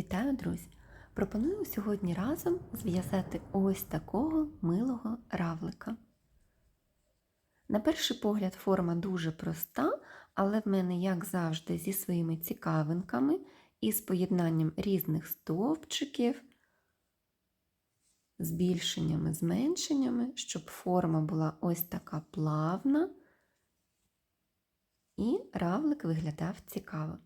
Вітаю, друзі! Пропоную сьогодні разом зв'язати ось такого милого равлика. На перший погляд, форма дуже проста, але в мене, як завжди, зі своїми цікавинками і з поєднанням різних стовпчиків, збільшеннями, зменшеннями, щоб форма була ось така плавна і равлик виглядав цікаво.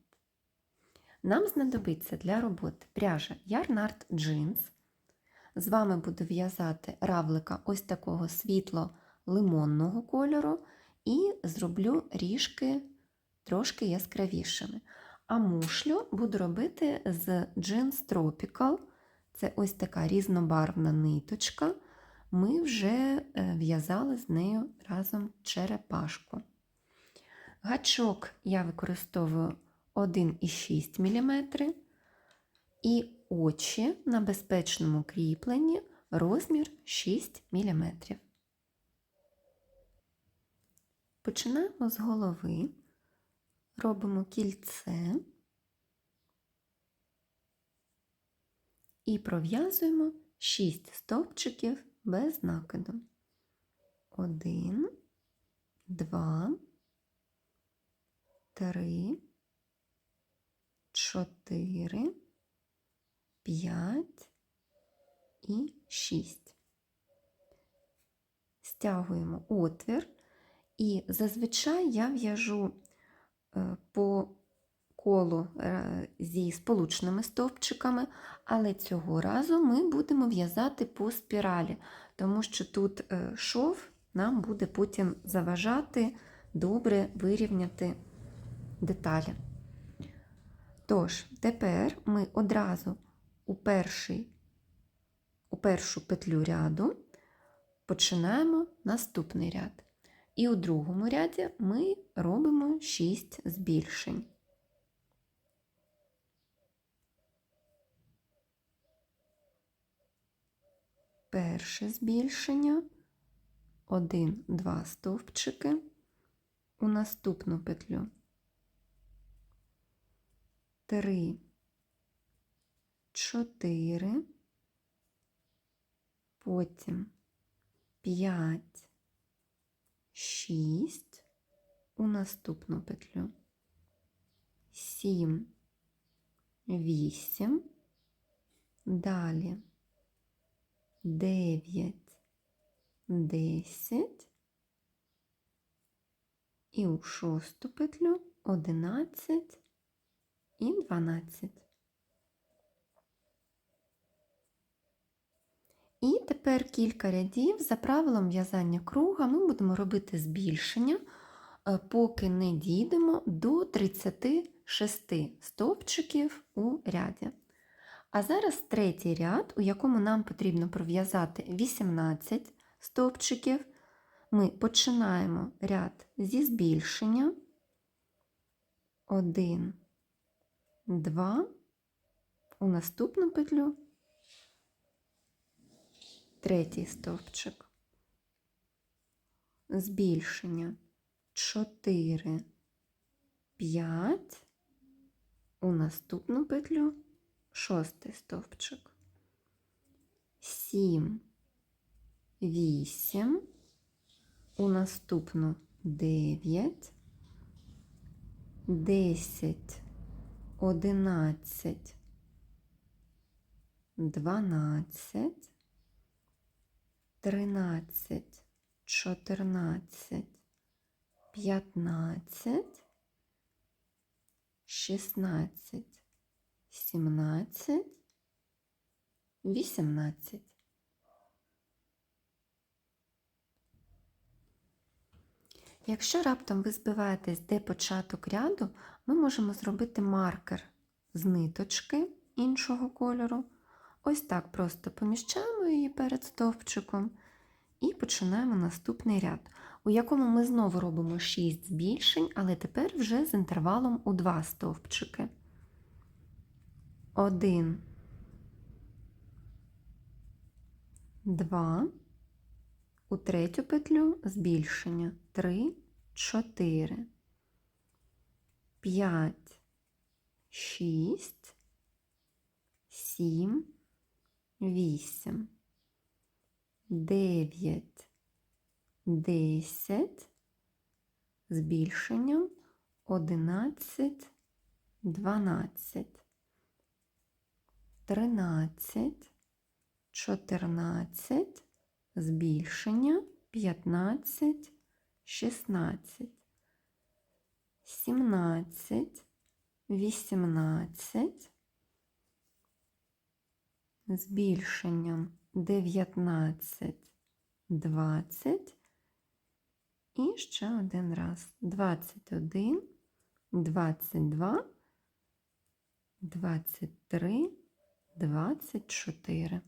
Нам знадобиться для роботи пряжа Ярнард Джинс. З вами буду в'язати равлика ось такого світло-лимонного кольору і зроблю ріжки трошки яскравішими. А мушлю буду робити з Jeans Tropical. Це ось така різнобарвна ниточка. Ми вже в'язали з нею разом черепашку. Гачок я використовую 1,6 мм і очі на безпечному кріпленні розмір 6 мм. Починаємо з голови, робимо кільце і пров'язуємо 6 стовпчиків без накиду. 1, 2, 3, 4, 5 і 6. Стягуємо отвір, і зазвичай я в'яжу по колу зі сполучними стовпчиками, але цього разу ми будемо в'язати по спіралі, тому що тут шов нам буде потім заважати добре вирівняти деталі. Тож, тепер ми одразу у, перший, у першу петлю ряду починаємо наступний ряд. І у другому ряді ми робимо 6 збільшень. Перше збільшення, один, два стовпчики у наступну петлю. 3, 4, потім 5, 6 у наступну петлю, 7, 8, далі 9, 10 і у шосту петлю 11 і 12. І тепер кілька рядів за правилом в'язання круга ми будемо робити збільшення, поки не дійдемо до 36 стовпчиків у ряді. А зараз третій ряд, у якому нам потрібно пров'язати 18 стовпчиків. Ми починаємо ряд зі збільшення. 1, 2, у наступну петлю. Третій стовпчик, збільшення. 4, 5, у наступну петлю. Шостий стовпчик, 7, 8, у наступну 9, 10, 11, 12, 13, 14, 15, 16, 17, 18. Якщо раптом ви збиваєтесь, де початок ряду, ми можемо зробити маркер з ниточки іншого кольору. Ось так просто поміщаємо її перед стовпчиком і починаємо наступний ряд, у якому ми знову робимо 6 збільшень, але тепер вже з інтервалом у 2 стовпчики. 1, 2, у третю петлю збільшення 3, 4, 5, 6, сім, вісім, дев'ять, десять, збільшенням одинадцять, дванадцять, тринадцять, чотирнадцять, збільшення п'ятнадцять, шістнадцять, сімнадцять, вісімнадцять, збільшенням 19, 20 і ще один раз 21, 22, 23, 24.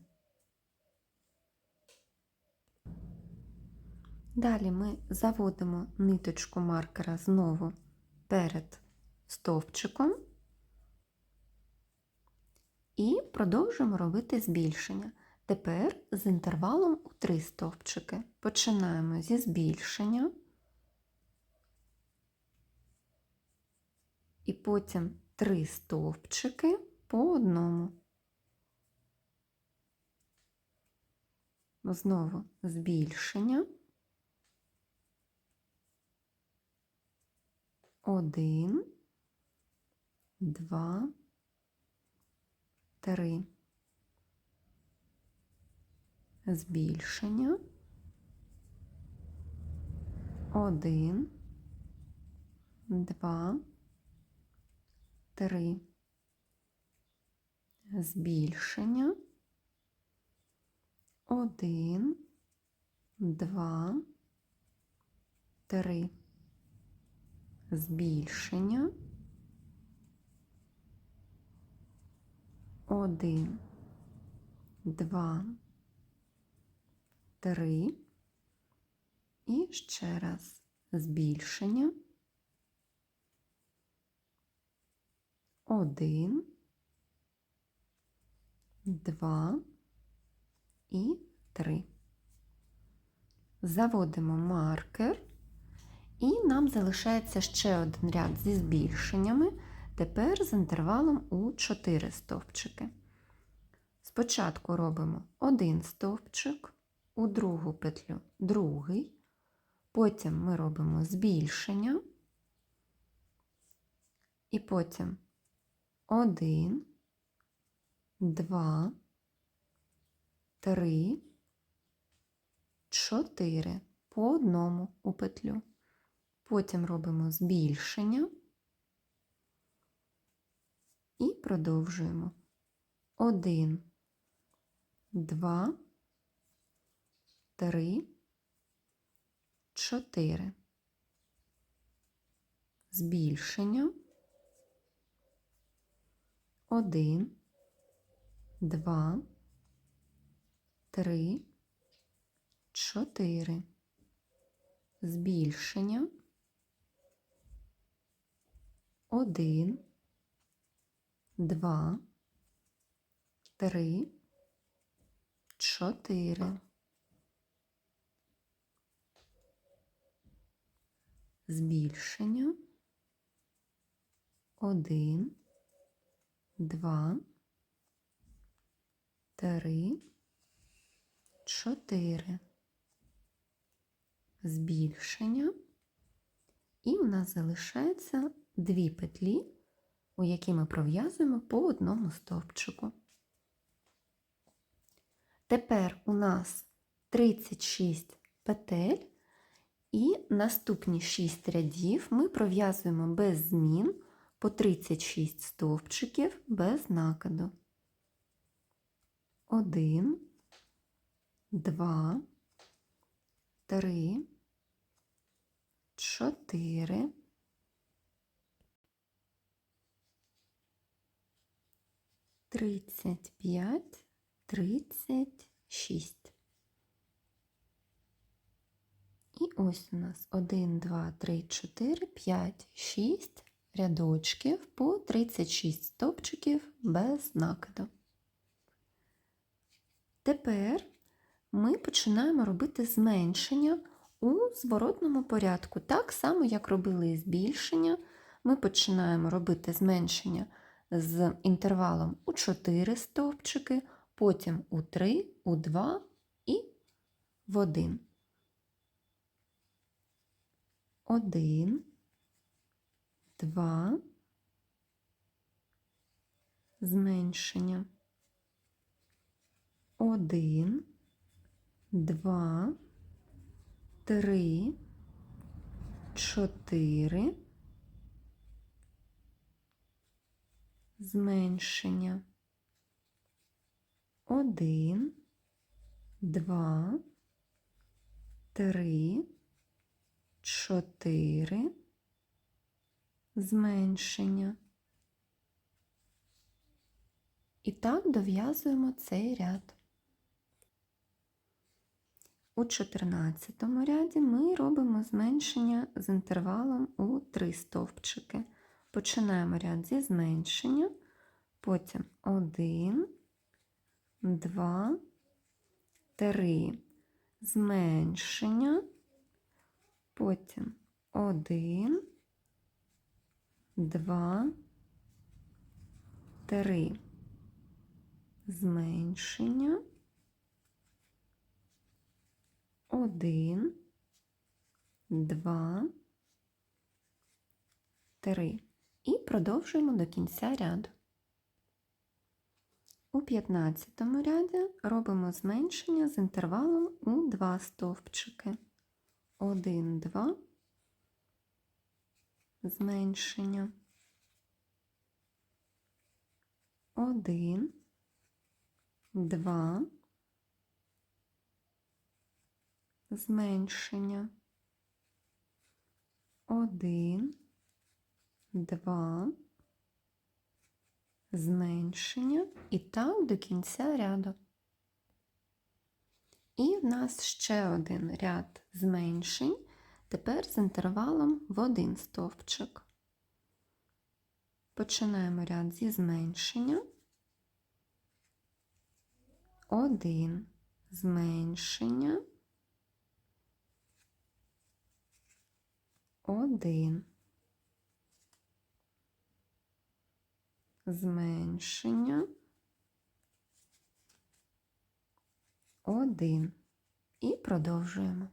Далі ми заводимо ниточку маркера знову перед стовпчиком і продовжуємо робити збільшення. Тепер з інтервалом у 3 стовпчики. Починаємо зі збільшення, і потім 3 стовпчики по одному. Знову збільшення. Один, два, три. Збільшення. Один, два, три. Збільшення. Один, два, три. Збільшення. Один, два, три. І ще раз збільшення. Один, два і три. Заводимо маркер. І нам залишається ще один ряд зі збільшеннями, тепер з інтервалом у 4 стовпчики. Спочатку робимо один стовпчик, у другу петлю другий, потім ми робимо збільшення, і потім один, два, три, чотири по одному у петлю. Потім робимо збільшення і продовжуємо. Один, два, три, чотири. Збільшення. Один, два, три, чотири. Збільшення. Один, два, три, чотири. Збільшення. Один, два, три, чотири. Збільшення. І у нас залишається дві петлі, у які ми пров'язуємо по одному стовпчику. Тепер у нас 36 петель, і наступні 6 рядів ми пров'язуємо без змін по 36 стовпчиків без накиду. 1, 2, 3, 4, тридцять п'ять, тридцять шість. І ось у нас 1, 2, 3, 4, 5, 6 рядочків по 36 стовпчиків без накиду. Тепер ми починаємо робити зменшення у зворотному порядку. Так само, як робили збільшення, ми починаємо робити зменшення з інтервалом у 4 стовпчики, потім у 3, у 2 і в 1. 1, 2, зменшення. 1, 2, 3, 4, зменшення. 1, 2, 3, 4, зменшення. І так дов'язуємо цей ряд. У 14 ряді ми робимо зменшення з інтервалом у 3 стовпчики. Починаємо ряд зі зменшення, потім 1, 2, 3, зменшення, потім 1, 2, 3, зменшення, 1, 2, 3. І продовжуємо до кінця ряду. У 15 ряді робимо зменшення з інтервалом у 2 стовпчики. 1, 2, зменшення. 1, 2, зменшення. 1, 2, зменшення і так до кінця ряду. І в нас ще один ряд зменшень, тепер з інтервалом в один стовпчик. Починаємо ряд зі зменшення. Один зменшення. Один. Зменшення 1. І продовжуємо.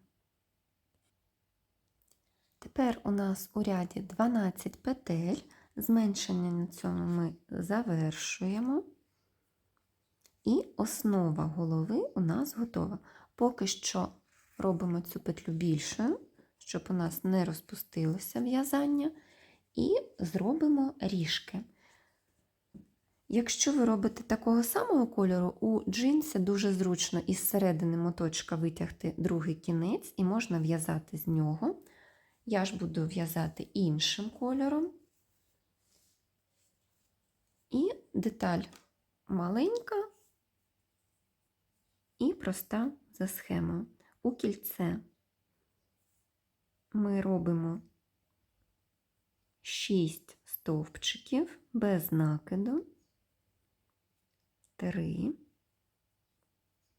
Тепер у нас у ряді 12 петель, зменшення на цьому ми завершуємо. І основа голови у нас готова. Поки що робимо цю петлю більшою, щоб у нас не розпустилося в'язання, і зробимо ріжки. Якщо ви робите такого самого кольору, у джинсі дуже зручно із середини моточка витягти другий кінець і можна в'язати з нього. Я ж буду в'язати іншим кольором. І деталь маленька і проста за схемою. У кільце ми робимо 6 стовпчиків без накиду три,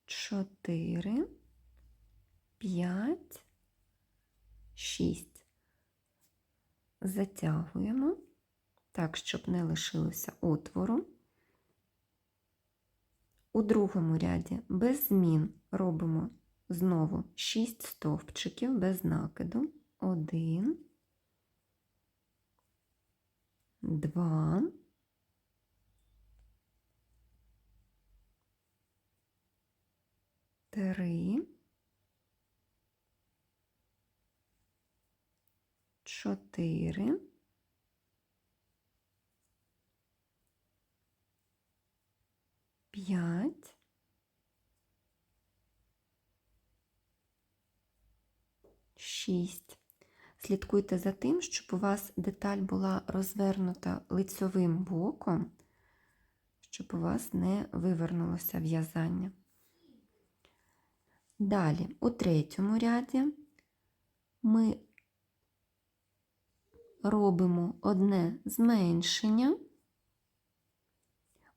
чотири, п'ять, шість. Затягуємо так, щоб не лишилося отвору. У другому ряді без змін робимо знову 6 стовпчиків без накиду. Один, два, три, чотири, п'ять, шість. Слідкуйте за тим, щоб у вас деталь була розвернута лицьовим боком, щоб у вас не вивернулося в'язання. Далі, у третьому ряді ми робимо одне зменшення.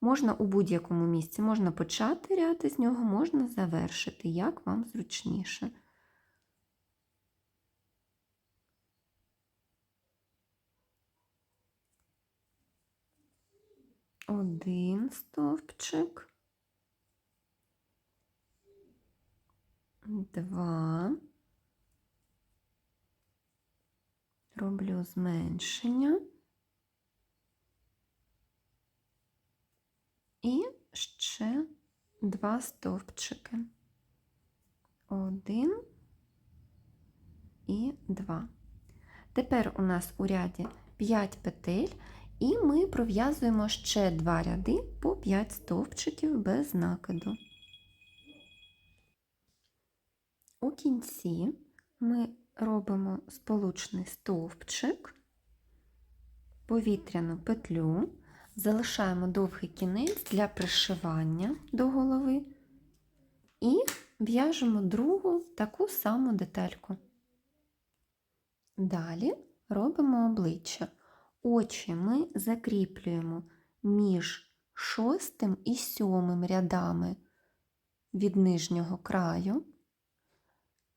Можна у будь-якому місці, можна почати ряд із нього, можна завершити, як вам зручніше. один стовпчик, два, роблю зменшення і ще два стовпчики. Один і два. Тепер у нас у ряді 5 петель, і ми пров'язуємо ще два ряди по 5 стовпчиків без накиду. У кінці ми робимо сполучний стовпчик, повітряну петлю, залишаємо довгий кінець для пришивання до голови і в'яжемо другу таку саму детальку. Далі робимо обличчя. Очі ми закріплюємо між шостим і сьомим рядами від нижнього краю.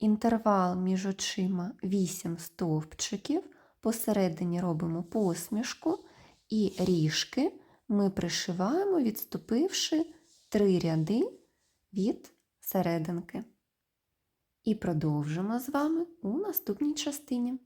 Інтервал між очима 8 стовпчиків. Посередині робимо посмішку і ріжки ми пришиваємо, відступивши 3 ряди від серединки. І продовжимо з вами у наступній частині.